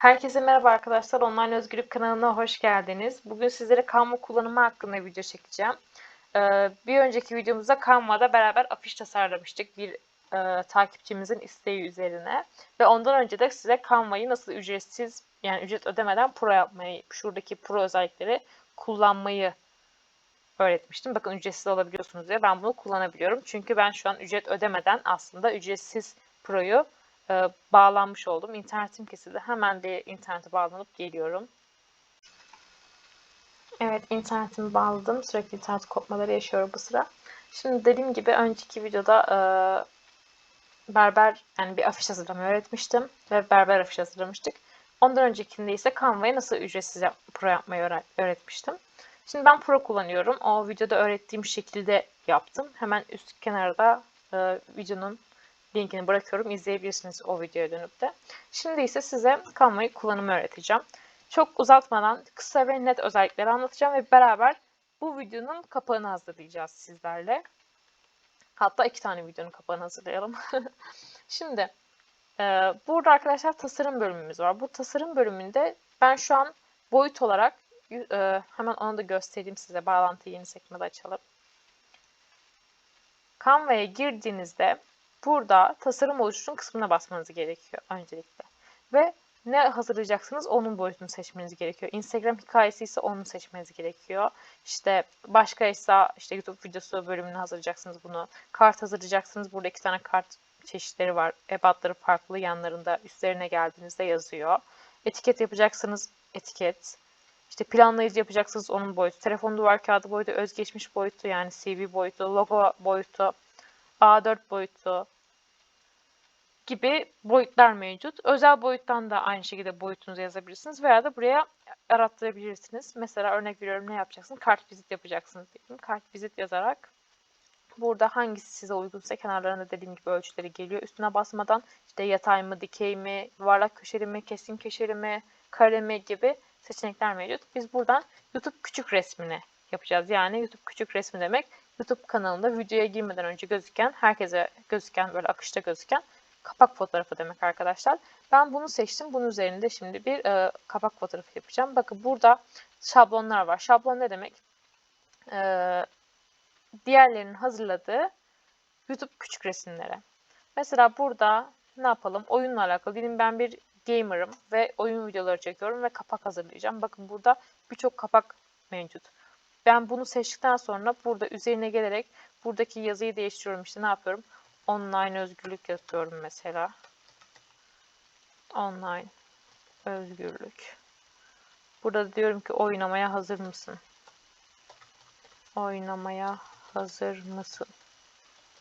Herkese merhaba arkadaşlar. Online Özgürlük kanalına hoş geldiniz. Bugün sizlere Canva kullanımı hakkında video çekeceğim. Ee, bir önceki videomuzda Canva'da beraber afiş tasarlamıştık bir e, takipçimizin isteği üzerine. Ve ondan önce de size Canva'yı nasıl ücretsiz yani ücret ödemeden pro yapmayı, şuradaki pro özellikleri kullanmayı öğretmiştim. Bakın ücretsiz alabiliyorsunuz diye ben bunu kullanabiliyorum. Çünkü ben şu an ücret ödemeden aslında ücretsiz proyu e, bağlanmış oldum. İnternetim kesildi. Hemen bir internete bağlanıp geliyorum. Evet internetimi bağladım. Sürekli internet kopmaları yaşıyorum bu sıra. Şimdi dediğim gibi önceki videoda e, berber yani bir afiş hazırlamayı öğretmiştim. Ve berber afiş hazırlamıştık. Ondan öncekinde ise Canva'yı nasıl ücretsiz yap, pro yapmayı öğretmiştim. Şimdi ben pro kullanıyorum. O videoda öğrettiğim şekilde yaptım. Hemen üst kenarda e, videonun linkini bırakıyorum. İzleyebilirsiniz o videoya dönüp de. Şimdi ise size Canva'yı kullanımı öğreteceğim. Çok uzatmadan kısa ve net özellikleri anlatacağım ve beraber bu videonun kapağını hazırlayacağız sizlerle. Hatta iki tane videonun kapağını hazırlayalım. Şimdi e, burada arkadaşlar tasarım bölümümüz var. Bu tasarım bölümünde ben şu an boyut olarak e, hemen onu da göstereyim size. Bağlantıyı yeni sekmede açalım. Canva'ya girdiğinizde burada tasarım oluşturun kısmına basmanız gerekiyor öncelikle. Ve ne hazırlayacaksınız onun boyutunu seçmeniz gerekiyor. Instagram hikayesi ise onu seçmeniz gerekiyor. İşte başka ise işte YouTube videosu bölümünü hazırlayacaksınız bunu. Kart hazırlayacaksınız. Burada iki tane kart çeşitleri var. Ebatları farklı yanlarında üstlerine geldiğinizde yazıyor. Etiket yapacaksınız. Etiket. İşte planlayıcı yapacaksınız onun boyutu. Telefon duvar kağıdı boyutu, özgeçmiş boyutu yani CV boyutu, logo boyutu, A4 boyutu gibi boyutlar mevcut. Özel boyuttan da aynı şekilde boyutunuzu yazabilirsiniz veya da buraya arattırabilirsiniz. Mesela örnek veriyorum ne yapacaksınız? Kart vizit yapacaksınız diyelim. Kart vizit yazarak burada hangisi size uygunsa kenarlarında dediğim gibi ölçüleri geliyor. Üstüne basmadan işte yatay mı, dikey mi, yuvarlak köşeli mi, kesin köşeli mi, kare mi gibi seçenekler mevcut. Biz buradan YouTube küçük resmini yapacağız. Yani YouTube küçük resmi demek YouTube kanalında videoya girmeden önce gözüken, herkese gözüken, böyle akışta gözüken kapak fotoğrafı demek arkadaşlar. Ben bunu seçtim. Bunun üzerinde şimdi bir e, kapak fotoğrafı yapacağım. Bakın burada şablonlar var. Şablon ne demek? E, diğerlerinin hazırladığı YouTube küçük resimlere. Mesela burada ne yapalım? Oyunla alakalı. Diyelim ben bir gamer'ım ve oyun videoları çekiyorum ve kapak hazırlayacağım. Bakın burada birçok kapak mevcut. Ben bunu seçtikten sonra burada üzerine gelerek buradaki yazıyı değiştiriyorum. İşte ne yapıyorum? Online özgürlük yazıyorum mesela. Online özgürlük. Burada diyorum ki oynamaya hazır mısın? Oynamaya hazır mısın?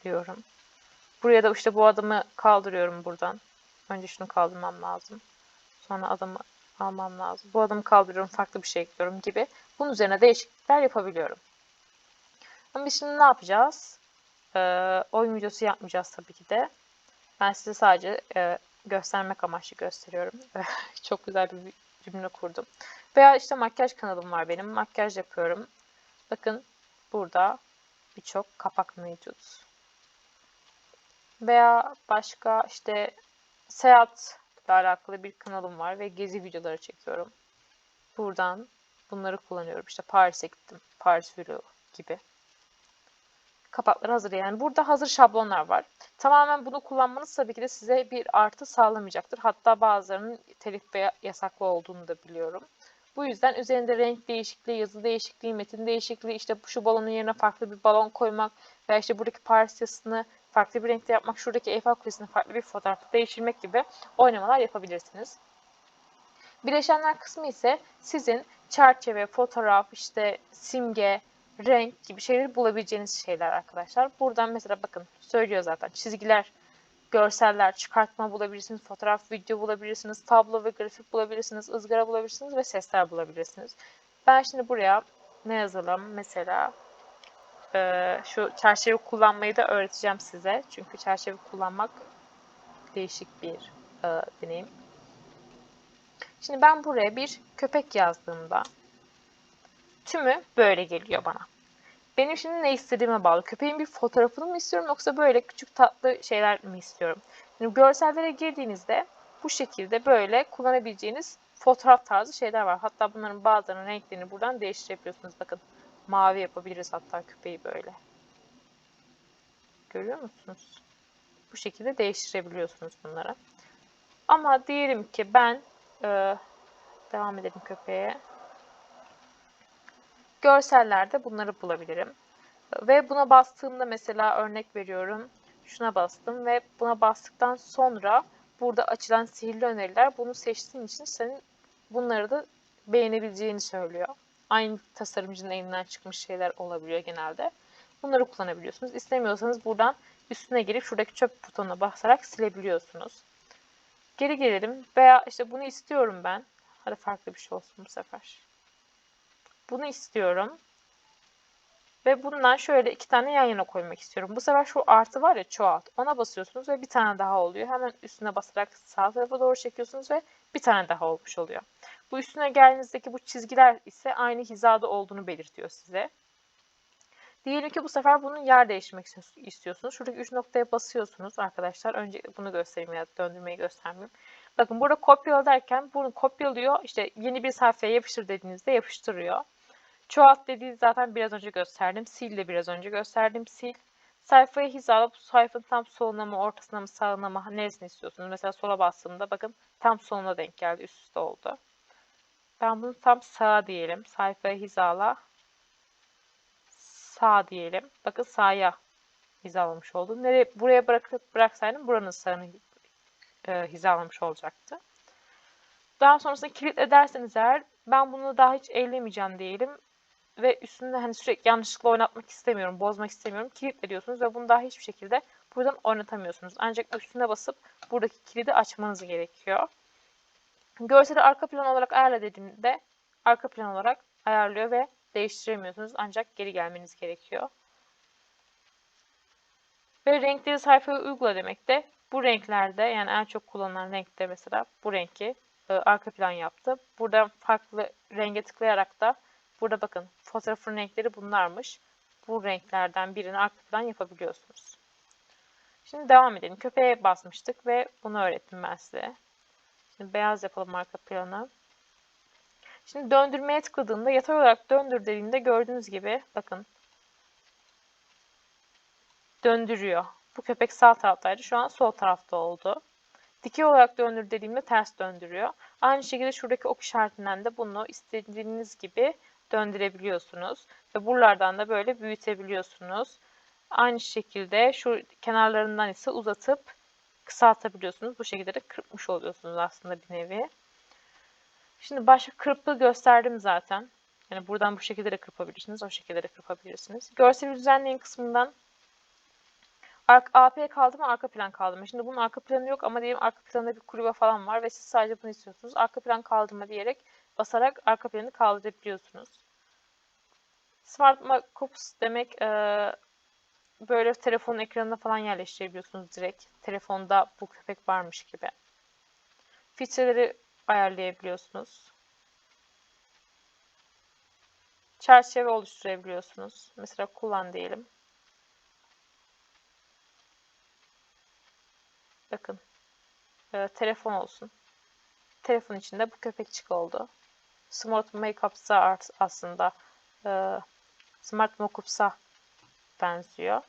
Diyorum. Buraya da işte bu adımı kaldırıyorum buradan. Önce şunu kaldırmam lazım. Sonra adımı almam lazım. Bu adımı kaldırıyorum, farklı bir şey ekliyorum gibi. Bunun üzerine değişiklikler yapabiliyorum. Ama biz şimdi ne yapacağız? Ee, oyun videosu yapmayacağız tabii ki de. Ben size sadece e, göstermek amaçlı gösteriyorum. Çok güzel bir cümle kurdum. Veya işte makyaj kanalım var benim. Makyaj yapıyorum. Bakın burada birçok kapak mevcut. Veya başka işte seyahatle alakalı bir kanalım var ve gezi videoları çekiyorum. Buradan bunları kullanıyorum. İşte Paris'e gittim. Paris vlog gibi. Kapakları hazır. Yani burada hazır şablonlar var. Tamamen bunu kullanmanız tabii ki de size bir artı sağlamayacaktır. Hatta bazılarının telif ve yasaklı olduğunu da biliyorum. Bu yüzden üzerinde renk değişikliği, yazı değişikliği, metin değişikliği, işte şu balonun yerine farklı bir balon koymak veya işte buradaki Paris yazısını farklı bir renkte yapmak, şuradaki Eiffel Kulesi'ni farklı bir fotoğrafta değiştirmek gibi oynamalar yapabilirsiniz. Bileşenler kısmı ise sizin çerçeve, fotoğraf, işte simge, renk gibi şeyleri bulabileceğiniz şeyler arkadaşlar. Buradan mesela bakın söylüyor zaten çizgiler, görseller, çıkartma bulabilirsiniz, fotoğraf, video bulabilirsiniz, tablo ve grafik bulabilirsiniz, ızgara bulabilirsiniz ve sesler bulabilirsiniz. Ben şimdi buraya ne yazalım? Mesela e, şu çerçeve kullanmayı da öğreteceğim size. Çünkü çerçeve kullanmak değişik bir e, deneyim. Şimdi ben buraya bir köpek yazdığımda tümü böyle geliyor bana. Benim şimdi ne istediğime bağlı. Köpeğin bir fotoğrafını mı istiyorum yoksa böyle küçük tatlı şeyler mi istiyorum? Şimdi görsellere girdiğinizde Bu şekilde böyle kullanabileceğiniz fotoğraf tarzı şeyler var. Hatta bunların bazılarının renklerini buradan değiştirebiliyorsunuz. Bakın mavi yapabiliriz hatta küpeyi böyle. Görüyor musunuz? Bu şekilde değiştirebiliyorsunuz bunları. Ama diyelim ki ben e, devam edelim köpeğe. Görsellerde bunları bulabilirim. Ve buna bastığımda mesela örnek veriyorum. Şuna bastım ve buna bastıktan sonra burada açılan sihirli öneriler bunu seçtiğin için senin bunları da beğenebileceğini söylüyor. Aynı tasarımcının elinden çıkmış şeyler olabiliyor genelde. Bunları kullanabiliyorsunuz. İstemiyorsanız buradan üstüne gelip şuradaki çöp butonuna basarak silebiliyorsunuz. Geri gelelim veya işte bunu istiyorum ben. Hadi farklı bir şey olsun bu sefer. Bunu istiyorum. Ve bundan şöyle iki tane yan yana koymak istiyorum. Bu sefer şu artı var ya çoğalt. Ona basıyorsunuz ve bir tane daha oluyor. Hemen üstüne basarak sağ tarafa doğru çekiyorsunuz ve bir tane daha olmuş oluyor. Bu üstüne geldiğinizdeki bu çizgiler ise aynı hizada olduğunu belirtiyor size. Diyelim ki bu sefer bunun yer değiştirmek istiyorsunuz. Şuradaki 3 noktaya basıyorsunuz arkadaşlar. Önce bunu göstereyim ya döndürmeyi göstermeyeyim. Bakın burada kopyala derken bunu kopyalıyor. İşte yeni bir sayfaya yapıştır dediğinizde yapıştırıyor. Çoğalt dediği zaten biraz önce gösterdim. Sil de biraz önce gösterdim. Sil. Sayfayı hizalayıp sayfanın tam soluna mı, ortasına mı, sağına mı, neresini istiyorsunuz? Mesela sola bastığımda bakın tam soluna denk geldi. Üst üste oldu. Ben bunu tam sağa diyelim. Sayfayı hizala. Sağ diyelim. Bakın sağa hizalamış oldu. Nereye, buraya bırakıp bıraksaydım buranın sağını e, hizalamış olacaktı. Daha sonrasında kilit ederseniz eğer ben bunu daha hiç ellemeyeceğim diyelim ve üstünde hani sürekli yanlışlıkla oynatmak istemiyorum, bozmak istemiyorum. Kilit ediyorsunuz ve bunu daha hiçbir şekilde buradan oynatamıyorsunuz. Ancak üstüne basıp buradaki kilidi açmanız gerekiyor. Görseli arka plan olarak ayarla dediğimde arka plan olarak ayarlıyor ve değiştiremiyorsunuz. Ancak geri gelmeniz gerekiyor. Ve renkleri sayfaya uygula demek de bu renklerde yani en çok kullanılan renkte mesela bu renki e, arka plan yaptı. Burada farklı renge tıklayarak da burada bakın fotoğrafın renkleri bunlarmış. Bu renklerden birini arka plan yapabiliyorsunuz. Şimdi devam edelim. Köpeğe basmıştık ve bunu öğrettim ben size. Şimdi beyaz yapalım arka planı. Şimdi döndürmeye tıkladığımda yatay olarak döndür dediğimde gördüğünüz gibi bakın döndürüyor. Bu köpek sağ taraftaydı. Şu an sol tarafta oldu. Dikey olarak döndür dediğimde ters döndürüyor. Aynı şekilde şuradaki ok işaretinden de bunu istediğiniz gibi döndürebiliyorsunuz. Ve buralardan da böyle büyütebiliyorsunuz. Aynı şekilde şu kenarlarından ise uzatıp kısaltabiliyorsunuz. Bu şekilde de kırpmış oluyorsunuz aslında bir nevi. Şimdi başka kırpı gösterdim zaten. Yani buradan bu şekilde de kırpabilirsiniz. O şekilde de kırpabilirsiniz. Görsel düzenleyin kısmından AP kaldı mı arka plan kaldı mı? Şimdi bunun arka planı yok ama diyelim arka planda bir kulübe falan var ve siz sadece bunu istiyorsunuz. Arka plan kaldı mı diyerek basarak arka planı kaldırabiliyorsunuz. Smart Macups demek e, böyle telefonun ekranına falan yerleştirebiliyorsunuz direkt. Telefonda bu köpek varmış gibi. Filtreleri ayarlayabiliyorsunuz. Çerçeve oluşturabiliyorsunuz. Mesela kullan diyelim. Bakın. E, telefon olsun. Telefon içinde bu köpekçik oldu. Smart Makeup'sa aslında e, Smart Mockup'sa benziyor.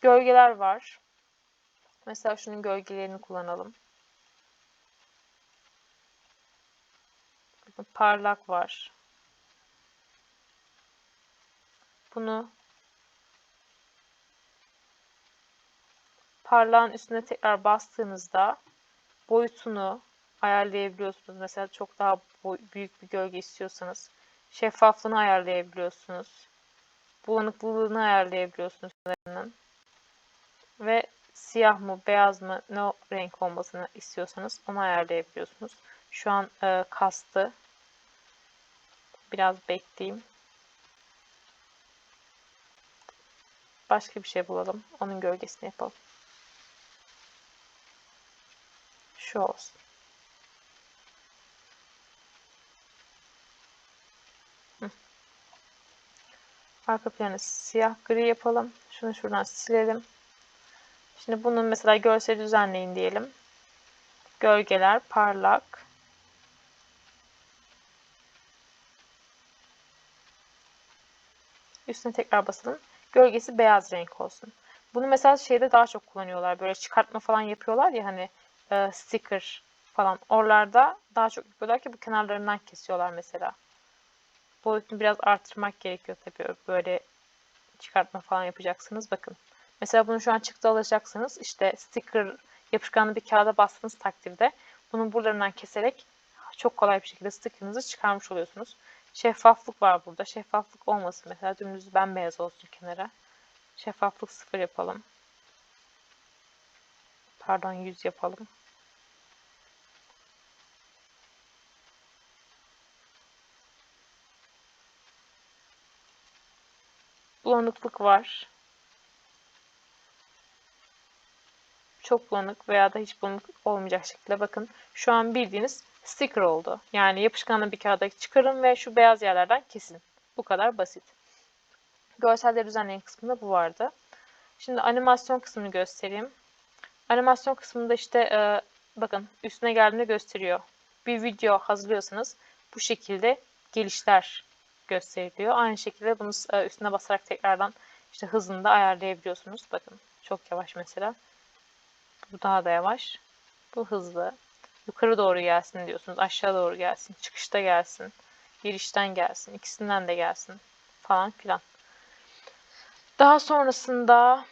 Gölgeler var. Mesela şunun gölgelerini kullanalım. Parlak var. Bunu parlağın üstüne tekrar bastığınızda boyutunu ayarlayabiliyorsunuz. Mesela çok daha büyük bir gölge istiyorsanız şeffaflığını ayarlayabiliyorsunuz. Bulanıklılığını ayarlayabiliyorsunuz. Ve siyah mı beyaz mı ne renk olmasını istiyorsanız onu ayarlayabiliyorsunuz. Şu an e, kastı. Biraz bekleyeyim. Başka bir şey bulalım. Onun gölgesini yapalım. Şu olsun. Arka planı siyah gri yapalım. Şunu şuradan silelim. Şimdi bunun mesela görseli düzenleyin diyelim. Gölgeler parlak. Üstüne tekrar basalım. Gölgesi beyaz renk olsun. Bunu mesela şeyde daha çok kullanıyorlar. Böyle çıkartma falan yapıyorlar ya hani e, sticker falan. Oralarda daha çok yapıyorlar ki bu kenarlarından kesiyorlar mesela. Boyutunu biraz artırmak gerekiyor tabii. Böyle çıkartma falan yapacaksınız. Bakın. Mesela bunu şu an çıktı alacaksınız. İşte sticker yapışkanlı bir kağıda bastığınız takdirde bunu buralarından keserek çok kolay bir şekilde sticker'ınızı çıkarmış oluyorsunuz. Şeffaflık var burada. Şeffaflık olmasın. Mesela dümdüz bembeyaz olsun kenara. Şeffaflık sıfır yapalım. Pardon 100 yapalım. Bulanıklık var. Çok bulanık veya da hiç bulanık olmayacak şekilde bakın. Şu an bildiğiniz sticker oldu. Yani yapışkanlı bir kağıda çıkarın ve şu beyaz yerlerden kesin. Bu kadar basit. Görselleri düzenleyen kısmında bu vardı. Şimdi animasyon kısmını göstereyim. Animasyon kısmında işte e, bakın üstüne geldiğinde gösteriyor. Bir video hazırlıyorsanız bu şekilde gelişler gösteriliyor. Aynı şekilde bunu e, üstüne basarak tekrardan işte hızını da ayarlayabiliyorsunuz. Bakın çok yavaş mesela. Bu daha da yavaş. Bu hızlı. Yukarı doğru gelsin diyorsunuz. Aşağı doğru gelsin. Çıkışta gelsin. Girişten gelsin. ikisinden de gelsin. Falan filan. Daha sonrasında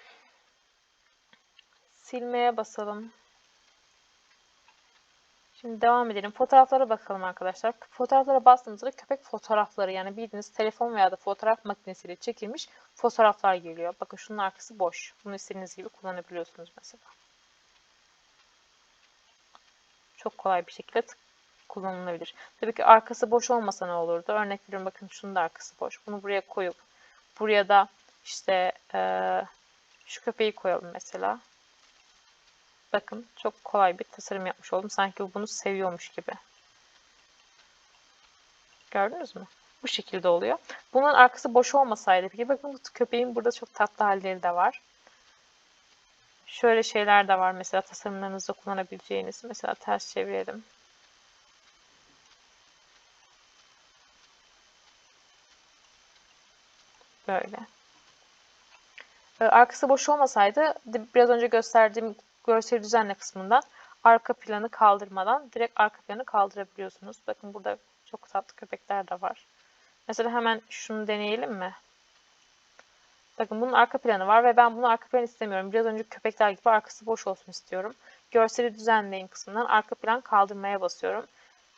silmeye basalım. Şimdi devam edelim. Fotoğraflara bakalım arkadaşlar. Fotoğraflara bastığımızda köpek fotoğrafları yani bildiğiniz telefon veya da fotoğraf makinesiyle çekilmiş fotoğraflar geliyor. Bakın şunun arkası boş. Bunu istediğiniz gibi kullanabiliyorsunuz mesela. Çok kolay bir şekilde kullanılabilir. Tabii ki arkası boş olmasa ne olurdu? Örnek veriyorum bakın şunun da arkası boş. Bunu buraya koyup buraya da işte e, şu köpeği koyalım mesela. Bakın çok kolay bir tasarım yapmış oldum. Sanki bu bunu seviyormuş gibi. Gördünüz mü? Bu şekilde oluyor. Bunun arkası boş olmasaydı peki bakın bu köpeğin burada çok tatlı halleri de var. Şöyle şeyler de var mesela tasarımlarınızda kullanabileceğiniz. Mesela ters çevirelim. Böyle. Ee, arkası boş olmasaydı biraz önce gösterdiğim görsel düzenle kısmından arka planı kaldırmadan direkt arka planı kaldırabiliyorsunuz. Bakın burada çok tatlı köpekler de var. Mesela hemen şunu deneyelim mi? Bakın bunun arka planı var ve ben bunu arka plan istemiyorum. Biraz önce köpekler gibi arkası boş olsun istiyorum. Görseli düzenleyin kısmından arka plan kaldırmaya basıyorum.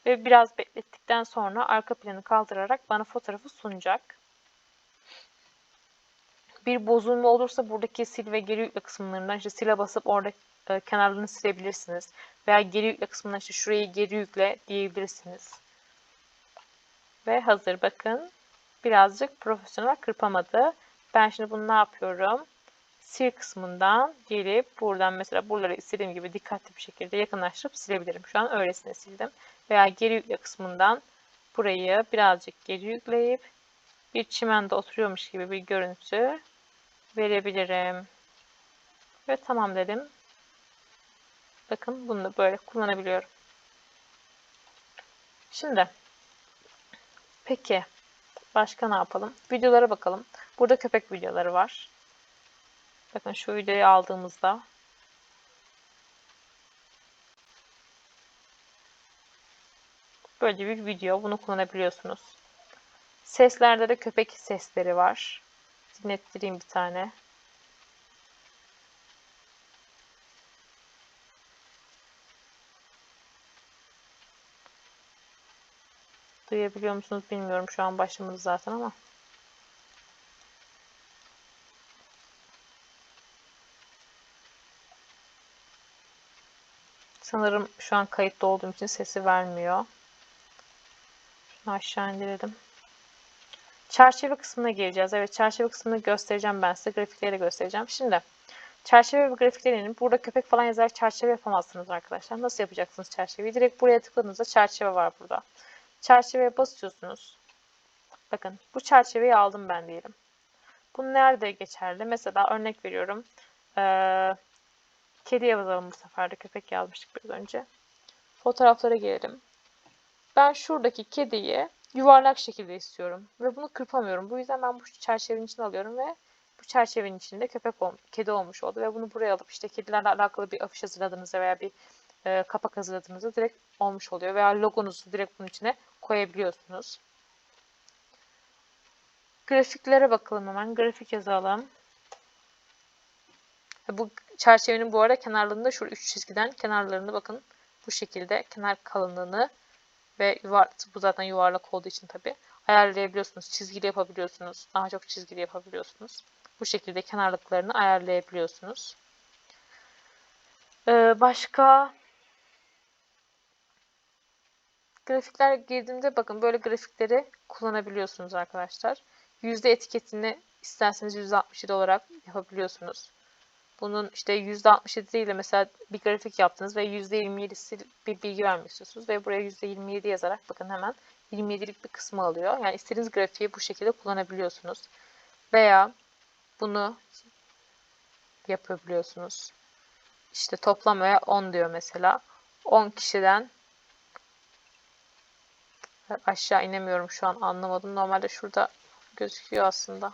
Ve biraz beklettikten sonra arka planı kaldırarak bana fotoğrafı sunacak. Bir bozulma olursa buradaki sil ve geri yükle kısımlarından işte sile basıp orada e, kenarlarını silebilirsiniz. Veya geri yükle kısmından işte şurayı geri yükle diyebilirsiniz. Ve hazır bakın. Birazcık profesyonel kırpamadı. Ben şimdi bunu ne yapıyorum? Sil kısmından gelip buradan mesela buraları istediğim gibi dikkatli bir şekilde yakınlaştırıp silebilirim. Şu an öylesine sildim. Veya geri yükle kısmından burayı birazcık geri yükleyip bir çimende oturuyormuş gibi bir görüntü verebilirim. Ve tamam dedim. Bakın bunu da böyle kullanabiliyorum. Şimdi peki başka ne yapalım? Videolara bakalım. Burada köpek videoları var. Bakın şu videoyu aldığımızda böyle bir video. Bunu kullanabiliyorsunuz. Seslerde de köpek sesleri var. Dinlettireyim bir tane. Duyabiliyor musunuz bilmiyorum. Şu an başlamadı zaten ama. Sanırım şu an kayıtta olduğum için sesi vermiyor. Şunu aşağı indirelim. Çerçeve kısmına geleceğiz. Evet çerçeve kısmını göstereceğim ben size. Grafikleri de göstereceğim. Şimdi çerçeve ve grafiklerini burada köpek falan yazarak çerçeve yapamazsınız arkadaşlar. Nasıl yapacaksınız çerçeveyi? Direkt buraya tıkladığınızda çerçeve var burada. Çerçeveye basıyorsunuz. Bakın bu çerçeveyi aldım ben diyelim. Bu nerede geçerli? Mesela örnek veriyorum. Ee, kedi yazalım bu sefer de. Köpek yazmıştık biraz önce. Fotoğraflara gelelim. Ben şuradaki kediyi yuvarlak şekilde istiyorum. Ve bunu kırpamıyorum. Bu yüzden ben bu çerçevenin içine alıyorum ve bu çerçevenin içinde köpek ol, kedi olmuş oldu. Ve bunu buraya alıp işte kedilerle alakalı bir afiş hazırladığınızda veya bir e, kapak hazırladığınızda direkt olmuş oluyor. Veya logonuzu direkt bunun içine koyabiliyorsunuz. Grafiklere bakalım hemen. Grafik yazalım. Bu çerçevenin bu arada kenarlarında şu üç çizgiden kenarlarını bakın bu şekilde kenar kalınlığını ve yuvar, bu zaten yuvarlak olduğu için tabi ayarlayabiliyorsunuz. Çizgili yapabiliyorsunuz. Daha çok çizgili yapabiliyorsunuz. Bu şekilde kenarlıklarını ayarlayabiliyorsunuz. Ee, başka grafikler girdiğimde bakın böyle grafikleri kullanabiliyorsunuz arkadaşlar. Yüzde etiketini isterseniz %67 olarak yapabiliyorsunuz. Bunun işte %67 değil de mesela bir grafik yaptınız ve %27'si bir bilgi vermek istiyorsunuz ve buraya %27 yazarak bakın hemen 27'lik bir kısmı alıyor. Yani istediğiniz grafiği bu şekilde kullanabiliyorsunuz. Veya bunu yapabiliyorsunuz. İşte toplamaya 10 diyor mesela. 10 kişiden aşağı inemiyorum şu an anlamadım. Normalde şurada gözüküyor aslında.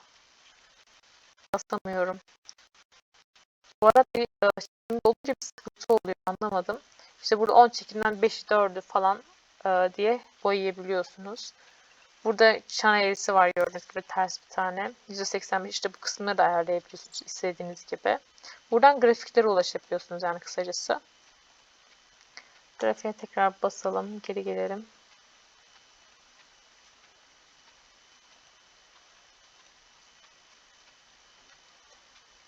Basamıyorum. Bu arada bir olunca bir sıkıntı oluyor anlamadım. İşte burada 10 çekimden 5'i 4'ü falan e, diye boyayabiliyorsunuz. Burada çan eğrisi var gördüğünüz gibi ters bir tane. %85 işte bu kısımları da ayarlayabiliyorsunuz istediğiniz gibi. Buradan grafiklere ulaşabiliyorsunuz yani kısacası. Grafiğe tekrar basalım. Geri gelelim.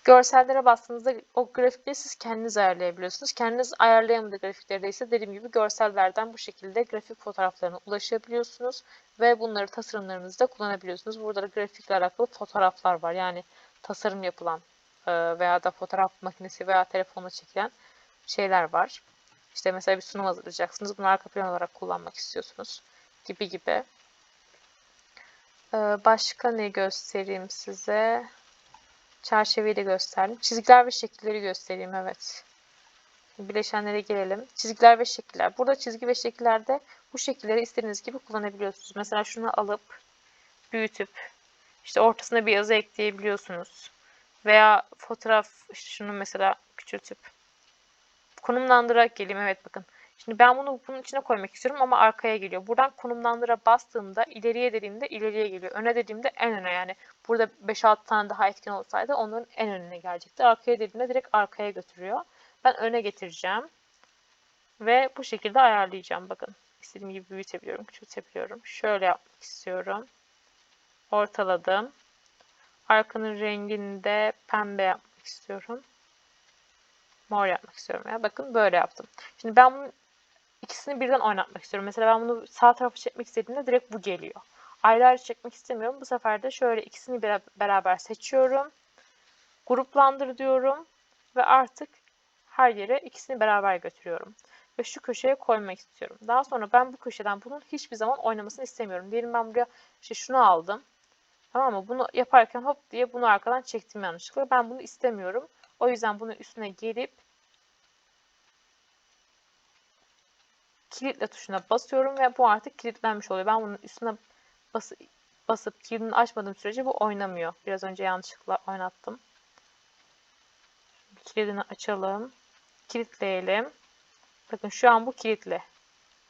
Görsellere bastığınızda o grafikleri siz kendiniz ayarlayabiliyorsunuz. Kendiniz ayarlayamadığı grafikleri de ise dediğim gibi görsellerden bu şekilde grafik fotoğraflarına ulaşabiliyorsunuz. Ve bunları tasarımlarınızda kullanabiliyorsunuz. Burada da grafikle alakalı fotoğraflar var. Yani tasarım yapılan e, veya da fotoğraf makinesi veya telefonla çekilen şeyler var. İşte mesela bir sunum hazırlayacaksınız. Bunu arka plan olarak kullanmak istiyorsunuz. Gibi gibi. E, başka ne göstereyim size? Çerçeveyi de gösterdim. Çizgiler ve şekilleri göstereyim evet. Bileşenlere gelelim. Çizgiler ve şekiller. Burada çizgi ve şekillerde bu şekilleri istediğiniz gibi kullanabiliyorsunuz. Mesela şunu alıp büyütüp işte ortasına bir yazı ekleyebiliyorsunuz. Veya fotoğraf işte şunu mesela küçültüp konumlandırarak geleyim. Evet bakın. Şimdi ben bunu bunun içine koymak istiyorum ama arkaya geliyor. Buradan konumlandıra bastığımda ileriye dediğimde ileriye geliyor. Öne dediğimde en öne yani. Burada 5-6 tane daha etkin olsaydı onların en önüne gelecekti. Arkaya dediğimde direkt arkaya götürüyor. Ben öne getireceğim. Ve bu şekilde ayarlayacağım. Bakın istediğim gibi büyütebiliyorum, küçültebiliyorum. Şöyle yapmak istiyorum. Ortaladım. Arkanın rengini de pembe yapmak istiyorum. Mor yapmak istiyorum ya. Bakın böyle yaptım. Şimdi ben bunun ikisini birden oynatmak istiyorum. Mesela ben bunu sağ tarafa çekmek istediğimde direkt bu geliyor. Ayrı ayrı çekmek istemiyorum. Bu sefer de şöyle ikisini beraber seçiyorum. Gruplandır diyorum. Ve artık her yere ikisini beraber götürüyorum. Ve şu köşeye koymak istiyorum. Daha sonra ben bu köşeden bunun hiçbir zaman oynamasını istemiyorum. Diyelim ben buraya işte şunu aldım. Tamam mı? Bunu yaparken hop diye bunu arkadan çektim yanlışlıkla. Ben bunu istemiyorum. O yüzden bunu üstüne gelip kilitle tuşuna basıyorum ve bu artık kilitlenmiş oluyor. Ben bunun üstüne bas basıp kilidini açmadığım sürece bu oynamıyor. Biraz önce yanlışlıkla oynattım. Kilidini açalım. Kilitleyelim. Bakın şu an bu kilitli.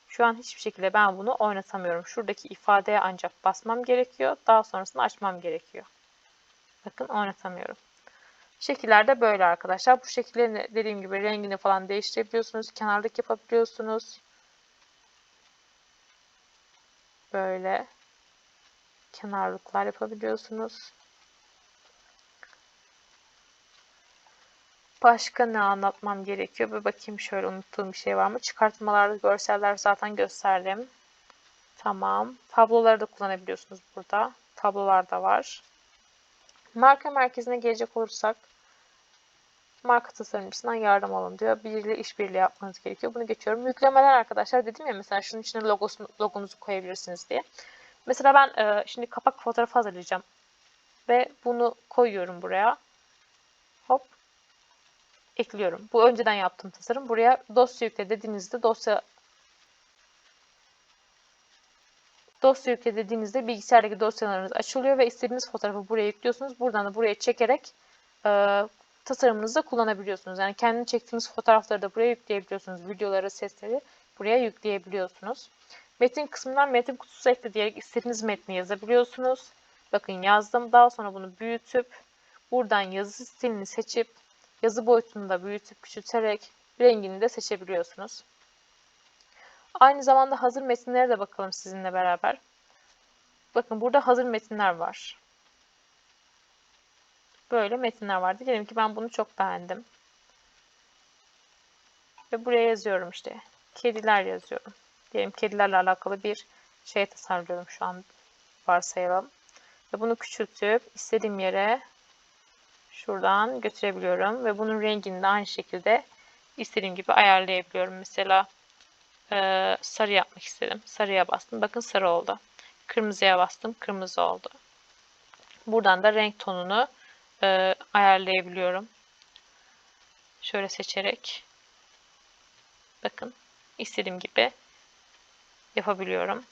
Şu an hiçbir şekilde ben bunu oynatamıyorum. Şuradaki ifadeye ancak basmam gerekiyor. Daha sonrasında açmam gerekiyor. Bakın oynatamıyorum. Şekiller de böyle arkadaşlar. Bu şekillerin dediğim gibi rengini falan değiştirebiliyorsunuz. Kenarlık yapabiliyorsunuz. Böyle kenarlıklar yapabiliyorsunuz. Başka ne anlatmam gerekiyor? Bir bakayım şöyle unuttuğum bir şey var mı? Çıkartmalarda görseller zaten gösterdim. Tamam. Tabloları da kullanabiliyorsunuz burada. Tablolar da var. Marka merkezine gelecek olursak marka tasarımcısından yardım alın diyor. Biriyle işbirliği yapmanız gerekiyor. Bunu geçiyorum. Yüklemeler arkadaşlar dedim ya mesela şunun içine logosunu, logonuzu koyabilirsiniz diye. Mesela ben e, şimdi kapak fotoğrafı hazırlayacağım. Ve bunu koyuyorum buraya. Hop. Ekliyorum. Bu önceden yaptığım tasarım. Buraya dosya yükle dediğinizde dosya dosya yükle dediğinizde bilgisayardaki dosyalarınız açılıyor ve istediğiniz fotoğrafı buraya yüklüyorsunuz. Buradan da buraya çekerek e, tasarımınızda kullanabiliyorsunuz. Yani kendi çektiğiniz fotoğrafları da buraya yükleyebiliyorsunuz. Videoları, sesleri buraya yükleyebiliyorsunuz. Metin kısmından metin kutusu ekle diyerek istediğiniz metni yazabiliyorsunuz. Bakın yazdım. Daha sonra bunu büyütüp buradan yazı stilini seçip yazı boyutunu da büyütüp küçülterek rengini de seçebiliyorsunuz. Aynı zamanda hazır metinlere de bakalım sizinle beraber. Bakın burada hazır metinler var. Böyle metinler var. Diyelim ki ben bunu çok beğendim. Ve buraya yazıyorum işte. Kediler yazıyorum. Diyelim kedilerle alakalı bir şey tasarlıyorum şu an varsayalım. Ve bunu küçültüp istediğim yere şuradan götürebiliyorum. Ve bunun rengini de aynı şekilde istediğim gibi ayarlayabiliyorum. Mesela e, sarı yapmak istedim. Sarıya bastım. Bakın sarı oldu. Kırmızıya bastım. Kırmızı oldu. Buradan da renk tonunu e, ayarlayabiliyorum. Şöyle seçerek. Bakın istediğim gibi yapabiliyorum.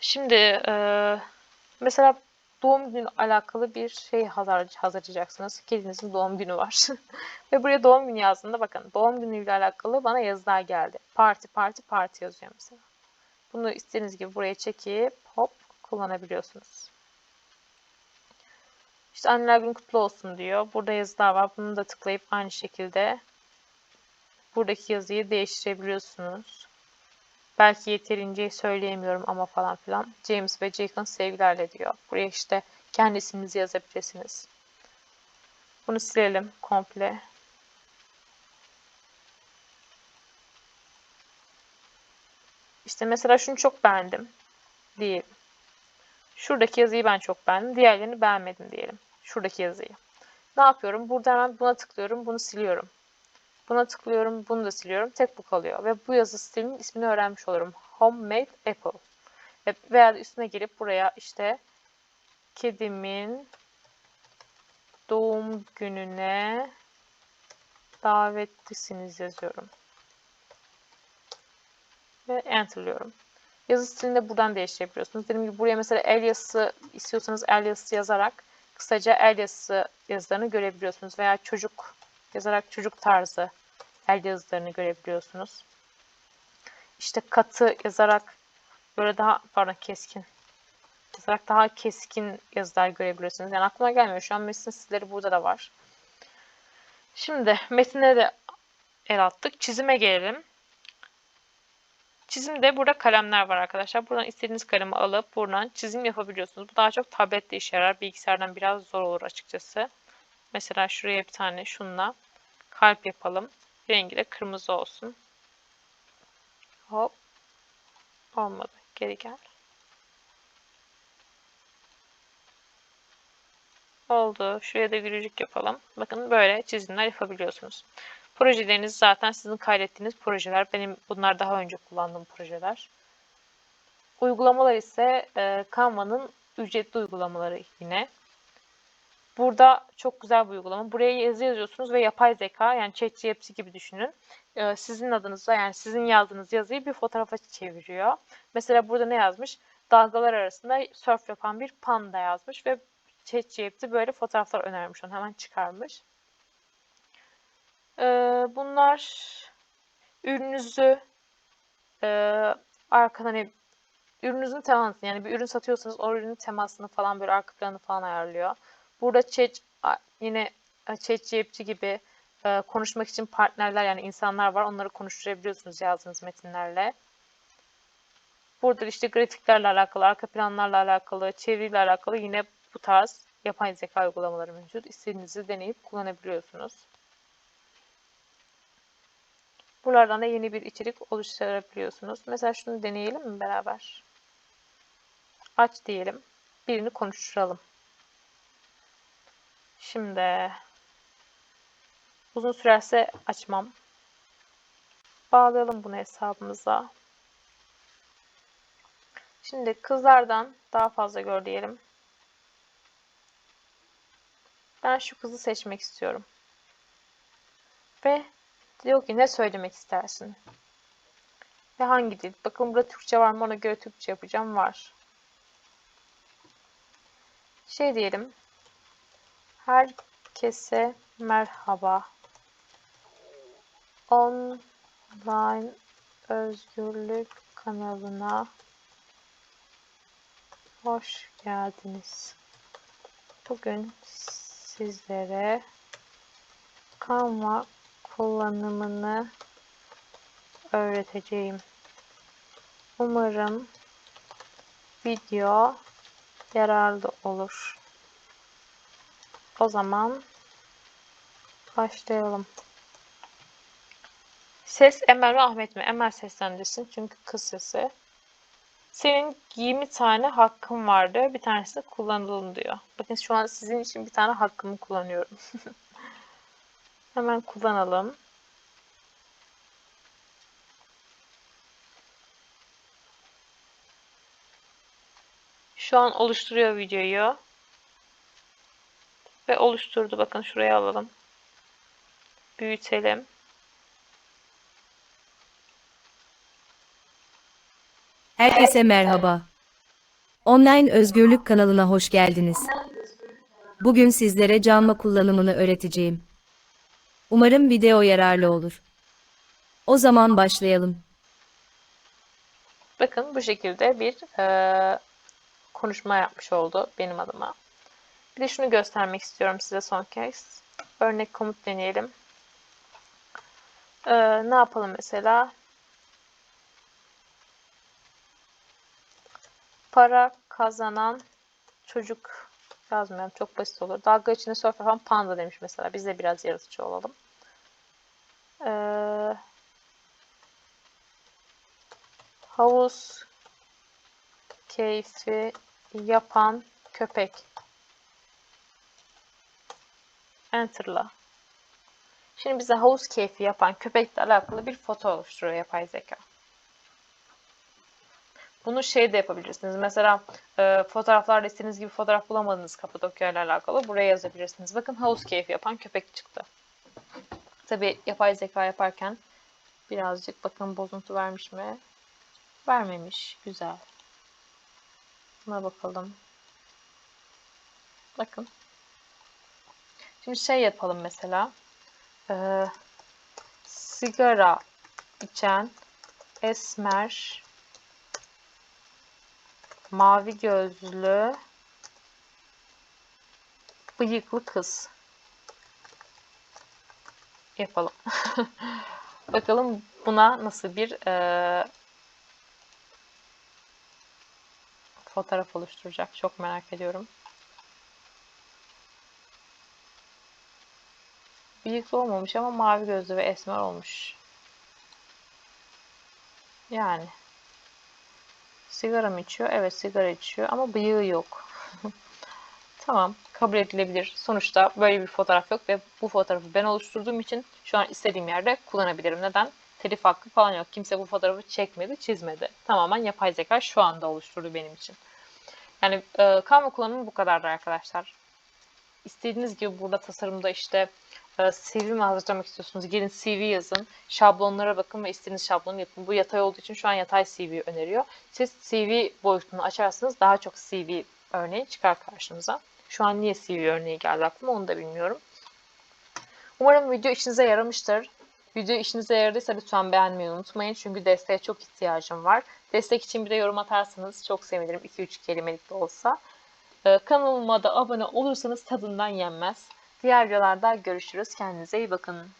Şimdi e, mesela doğum günü alakalı bir şey hazır, hazırlayacaksınız. Kedinizin doğum günü var. Ve buraya doğum günü yazdığında bakın doğum günüyle alakalı bana yazılar geldi. Parti parti parti yazıyor mesela. Bunu istediğiniz gibi buraya çekip hop kullanabiliyorsunuz. İşte anneler günü kutlu olsun diyor. Burada yazılar var. Bunu da tıklayıp aynı şekilde buradaki yazıyı değiştirebiliyorsunuz. Belki yeterince söyleyemiyorum ama falan filan. James ve Jack'ın sevgilerle diyor. Buraya işte kendi yazabilirsiniz. Bunu silelim komple. İşte mesela şunu çok beğendim diyelim. Şuradaki yazıyı ben çok beğendim. Diğerlerini beğenmedim diyelim. Şuradaki yazıyı. Ne yapıyorum? Burada hemen buna tıklıyorum. Bunu siliyorum. Buna tıklıyorum. Bunu da siliyorum. Tek bu kalıyor. Ve bu yazı stilinin ismini öğrenmiş olurum. Homemade Apple. Veya üstüne gelip buraya işte kedimin doğum gününe davetlisiniz yazıyorum. Ve enterlıyorum. Yazı stilini de buradan değiştirebiliyorsunuz. Dediğim gibi buraya mesela el yazısı istiyorsanız el yazısı yazarak kısaca el yazısı yazılarını görebiliyorsunuz. Veya çocuk yazarak çocuk tarzı el yazılarını görebiliyorsunuz. İşte katı yazarak böyle daha pardon keskin yazarak daha keskin yazılar görebiliyorsunuz. Yani aklıma gelmiyor. Şu an metin stilleri burada da var. Şimdi metine de el attık. Çizime gelelim. Çizimde burada kalemler var arkadaşlar. Buradan istediğiniz kalemi alıp buradan çizim yapabiliyorsunuz. Bu daha çok tablette işe yarar. Bilgisayardan biraz zor olur açıkçası. Mesela şuraya bir tane şunla kalp yapalım. Rengi de kırmızı olsun. Hop. Olmadı. Geri gel. Oldu. Şuraya da gülücük yapalım. Bakın böyle çizimler yapabiliyorsunuz. Projeleriniz zaten sizin kaydettiğiniz projeler. Benim bunlar daha önce kullandığım projeler. Uygulamalar ise e, Canva'nın ücretli uygulamaları yine. Burada çok güzel bir uygulama. Buraya yazı yazıyorsunuz ve yapay zeka yani ChatGPT gibi düşünün. E, sizin adınıza yani sizin yazdığınız yazıyı bir fotoğrafa çeviriyor. Mesela burada ne yazmış? Dalgalar arasında surf yapan bir panda yazmış ve ChatGPT böyle fotoğraflar önermiş onu hemen çıkarmış. Bunlar ürününüzü e, arkadan hani ürününüzün temasını yani bir ürün satıyorsanız o ürünün temasını falan böyle arka planı falan ayarlıyor. Burada chat yine ChatGPT gibi e, konuşmak için partnerler yani insanlar var. Onları konuşturabiliyorsunuz yazdığınız metinlerle. Burada işte grafiklerle alakalı, arka planlarla alakalı, çeviriyle alakalı yine bu tarz yapay zeka uygulamaları mevcut. İstediğinizi deneyip kullanabiliyorsunuz. Buralardan da yeni bir içerik oluşturabiliyorsunuz. Mesela şunu deneyelim mi beraber? Aç diyelim. Birini konuşturalım. Şimdi uzun sürerse açmam. Bağlayalım bunu hesabımıza. Şimdi kızlardan daha fazla gör diyelim. Ben şu kızı seçmek istiyorum. Ve diyor ki ne söylemek istersin? Ve hangi dil? Bakın burada Türkçe var mı? Ona göre Türkçe yapacağım. Var. Şey diyelim. Herkese merhaba. Online Özgürlük kanalına hoş geldiniz. Bugün sizlere Canva kullanımını öğreteceğim. Umarım video yararlı olur. O zaman başlayalım. Ses Emel mi Ahmet mi? Emel seslendirsin çünkü kız sesi. Senin 20 tane hakkın vardı. Bir tanesi de kullanılın diyor. Bakın şu an sizin için bir tane hakkımı kullanıyorum. Hemen kullanalım. Şu an oluşturuyor videoyu. Ve oluşturdu. Bakın şuraya alalım. Büyütelim. Herkese merhaba. Online Özgürlük kanalına hoş geldiniz. Bugün sizlere Canva kullanımını öğreteceğim. Umarım video yararlı olur. O zaman başlayalım. Bakın bu şekilde bir eee, konuşma yapmış oldu benim adıma. Bir de şunu göstermek istiyorum size son kez. Örnek komut deneyelim. Eee, ne yapalım mesela? Para kazanan çocuk yazmıyorum. Çok basit olur. Dalga içinde surf yapan panda demiş mesela. Biz de biraz yaratıcı olalım. Eee havuz keyfi yapan köpek. Enter'la. Şimdi bize havuz keyfi yapan köpekle alakalı bir foto oluşturuyor yapay zeka. Bunu şey de yapabilirsiniz. Mesela e, fotoğraflarda istediğiniz gibi fotoğraf bulamadınız Kapadokya ile alakalı. Buraya yazabilirsiniz. Bakın havuz keyfi yapan köpek çıktı. Tabi yapay zeka yaparken birazcık bakın bozuntu vermiş mi? Vermemiş. Güzel. Buna bakalım. Bakın. Şimdi şey yapalım mesela. Ee, sigara içen esmer mavi gözlü bıyıklı kız yapalım. Bakalım buna nasıl bir e, fotoğraf oluşturacak. Çok merak ediyorum. Bıyıklı olmamış ama mavi gözlü ve esmer olmuş. Yani. Sigara mı içiyor? Evet sigara içiyor ama bıyığı yok. tamam kabul edilebilir. Sonuçta böyle bir fotoğraf yok ve bu fotoğrafı ben oluşturduğum için şu an istediğim yerde kullanabilirim. Neden? Telif hakkı falan yok. Kimse bu fotoğrafı çekmedi, çizmedi. Tamamen yapay zeka şu anda oluşturdu benim için. Yani e, Canva kullanımı bu kadardı arkadaşlar. İstediğiniz gibi burada tasarımda işte CV mi hazırlamak istiyorsunuz? Gelin CV yazın. Şablonlara bakın ve istediğiniz şablonu yapın. Bu yatay olduğu için şu an yatay CV öneriyor. Siz CV boyutunu açarsanız daha çok CV örneği çıkar karşınıza. Şu an niye CV örneği geldi aklıma onu da bilmiyorum. Umarım video işinize yaramıştır. Video işinize yaradıysa lütfen beğenmeyi unutmayın. Çünkü desteğe çok ihtiyacım var. Destek için bir de yorum atarsanız çok sevinirim. 2-3 kelimelik de olsa. Ee, kanalıma da abone olursanız tadından yenmez. Diğer videolarda görüşürüz. Kendinize iyi bakın.